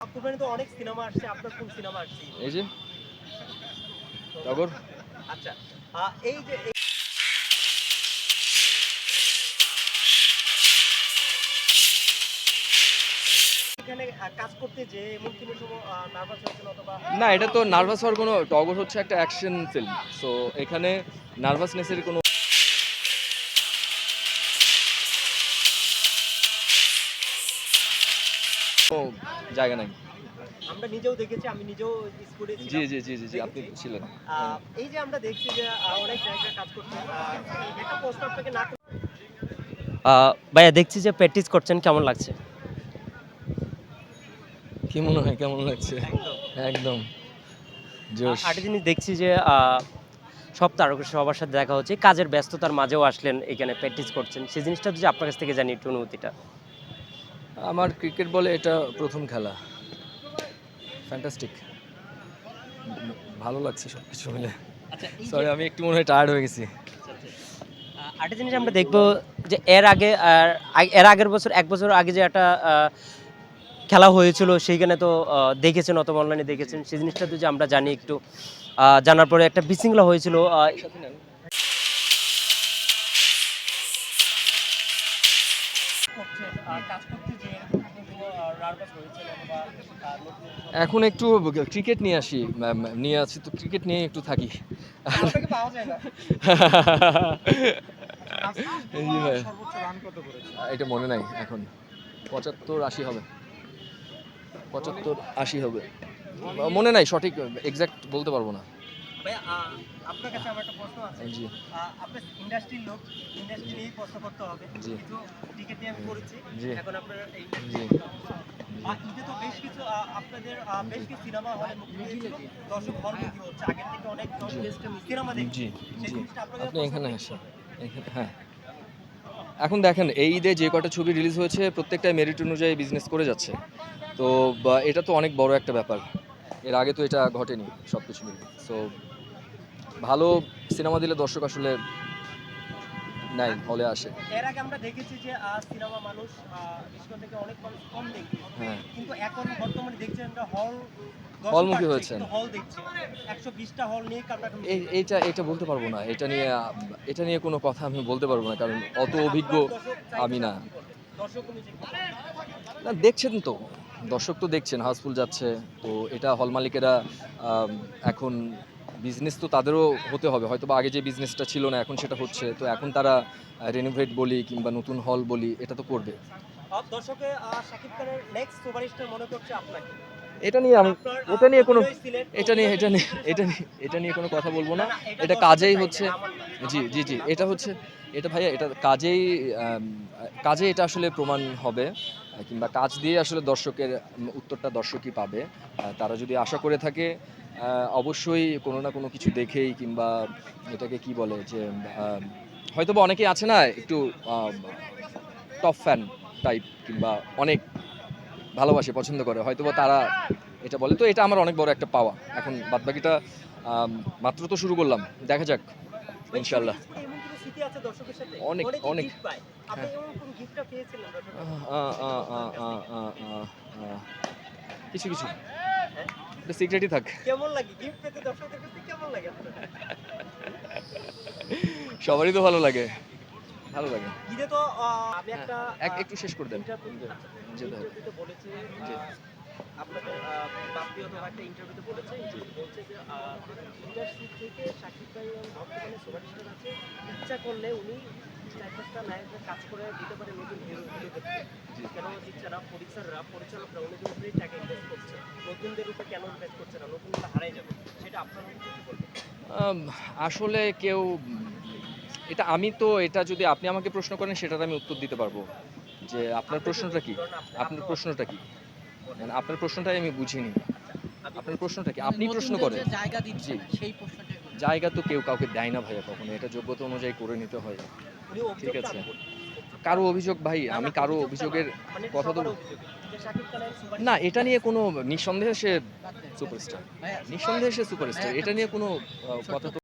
কুরবানি তো অনেক সিনেমা আসছে আপনার কোন সিনেমা আসছে? এই যে টগর। আচ্ছা এই যে না এটা তো নার্ভাস হওয়ার কোনো টগর হচ্ছে একটা অ্যাকশন ফিল্ম সো এখানে নার্ভাসনেসের কোনো জায়গা নাই। আমরা নিজেও দেখেছি আমি নিজেও স্কুলে জি জি জি জি জি আপনি ছিলেন। এই যে আমরা দেখছি যে অনেক জায়গায় কাজ করছে। একটা প্রশ্ন আপনাকে না ভাইয়া দেখছি যে প্র্যাকটিস করছেন কেমন লাগছে? কি মনে হয় কেমন লাগছে? একদম। জোশ। আরেকটা জিনিস দেখছি যে আহ, সব তারকা সবার সাথে দেখা হচ্ছে কাজের ব্যস্ততার মাঝেও আসলেন এখানে প্র্যাকটিস করছেন। সেই জিনিসটা যদি আপনার কাছ থেকে জানি একটু অনুভূতিটা। আমার ক্রিকেট বলে এটা প্রথম খেলা। ফ্যান্টাস্টিক ভালো লাগছে সব কিছু মিলে। আচ্ছা সরি আমি একটু মনে হয় টায়ার্ড হয়ে গেছি। আরেকটা জিনিস আমরা দেখব যে এর আগে এর আগের বছর এক বছর আগে যে একটা খেলা হয়েছিল সেইখানে তো দেখেছেন অথবা অনলাইনে দেখেছেন। সেই জিনিসটা তো যে আমরা জানি একটু জানার পরে একটা বিশৃঙ্খলা হয়েছিল এখন একটু ক্রিকেট নিয়ে আসি নিয়ে আসি তো ক্রিকেট নিয়ে একটু থাকি। এটা মনে নাই এখন। পঁচাত্তর আশি হবে। পঁচাত্তর আশি হবে। মনে নাই সঠিক এক্স্যাক্ট বলতে পারব না। আপনার কাছে আমার একটা প্রশ্ন আছে। আপনার ইন্ডাস্ট্রির লোক ইন্ডাস্ট্রি নিয়েই প্রশ্ন করতে হবে। জি। টিকিট নিয়ে আমি করেছি এখন আপনার এই ঈদে তো বেশ কিছু আপনাদের বেশ কিছু সিনেমা হলে মুক্তি পেয়েছিল। দর্শক হচ্ছে। আগের থেকে অনেক দর্শক সিনেমা দেখছে। জি। সেই জি। জিনিসটা আপনাদের আপনি এখানে আসেন। এখানে হ্যাঁ। এখন দেখেন এই ঈদে যে কটা ছবি রিলিজ হয়েছে প্রত্যেকটা মেরিট অনুযায়ী বিজনেস করে যাচ্ছে। তো এটা তো অনেক বড় একটা ব্যাপার। এর আগে তো এটা ঘটেনি সব কিছু মিলে সো ভালো সিনেমা দিলে দর্শক আসলে নাই হলে আসে। এর আগে আমরা দেখেছি যে সিনেমা মানুষ বিশ্বকাপ থেকে অনেক মানুষ কম দেখছে হ্যাঁ। কিন্তু এখন বর্তমানে দেখছেন আমরা হল হলমুখী হয়েছেন। হল দেখছে। একশো বিশটা হল নিয়ে কাটা এই এইটা এটা বলতে পারব না। এটা নিয়ে এটা নিয়ে কোনো কথা আমি বলতে পারব না কারণ অত অভিজ্ঞ আমি না। না দেখছেন তো। দর্শক তো দেখছেন হাউসফুল যাচ্ছে। তো এটা হল মালিকেরা এখন বিজনেস তো তাদেরও হতে হবে। হয়তো বা আগে যে বিজনেসটা ছিল না এখন সেটা হচ্ছে। তো এখন তারা রেনোভেট বলি কিংবা নতুন হল বলি এটা তো করবে। দর্শকে আহ, খানের নেক্সট সুপারস্টার মনে করছে আপনাকে? এটা নিয়ে আমি এটা নিয়ে কোনো এটা নিয়ে এটা নিয়ে এটা নিয়ে এটা নিয়ে কোনো কথা বলব না। এটা কাজেই হচ্ছে জি জি জি। এটা হচ্ছে এটা ভাইয়া এটা কাজেই কাজে এটা আসলে প্রমাণ হবে কিংবা কাজ দিয়ে আসলে দর্শকের উত্তরটা দর্শকই পাবে। তারা যদি আশা করে থাকে অবশ্যই কোনো না কোনো কিছু দেখেই কিংবা এটাকে কি বলে যে হয়তো বা অনেকেই আছে না একটু টপ ফ্যান টাইপ কিংবা অনেক ভালোবাসে পছন্দ করে হয়তো বা তারা এটা বলে তো এটা আমার অনেক বড় একটা পাওয়া এখন বাদবাকিটা মাত্র তো শুরু করলাম দেখা যাক ইনশাল্লাহ অনেক, অনেক। কিছু কিছু এটা সিক্রেটই থাক। কেমন লাগে? গিফট পেতে দর্শকদের কাছে কেমন লাগে সবারই তো ভালো লাগে। ভালো লাগে। ঈদে তো আমি একটা এক একটু শেষ করে দেন। যেতে হবে। বলেছে আপনাদের বাপ্পি অথবা একটা ইন্টারভিউতে বলেছে যে বলছে যে ইন্ডাস্ট্রি থেকে সাকিব ভাই এবং বর্তমানে সুপারস্টার আছে ইচ্ছা করলে উনি চার নায়কদের কাজ করে দিতে পারে নতুন হিরোদেরকে কেন দিচ্ছে না পরিচালকরা পরিচালকরা উনিদের উপরেই টাকা ইনভেস্ট করছে। নতুনদের উপরে কেন ইনভেস্ট করছে না? নতুনরা হারাই যাবে। সেটা আপনার কি বলবেন? আম, আসলে কেউ এটা আমি তো এটা যদি আপনি আমাকে প্রশ্ন করেন সেটার আমি উত্তর দিতে পারব। যে আপনার প্রশ্নটা কি? আপনার প্রশ্নটা কি? মানে আপনার প্রশ্নটাই আমি বুঝিনি। আপনার প্রশ্নটা কি? আপনি প্রশ্ন করেন। জায়গা দিচ্ছে সেই প্রশ্নটাই জায়গা তো কেউ কাউকে দেয় না ভাইয়া কখনো। এটা যোগ্যতা অনুযায়ী করে নিতে হয়। অভিযোগটা আছে। কারও অভিযোগ ভাই আমি কারও অভিযোগের মানে কথা তো না এটা নিয়ে কোনো নিঃসন্দেহে সে সুপারস্টার। নিঃসন্দেহে সে সুপারস্টার। এটা নিয়ে কোনো কথা তো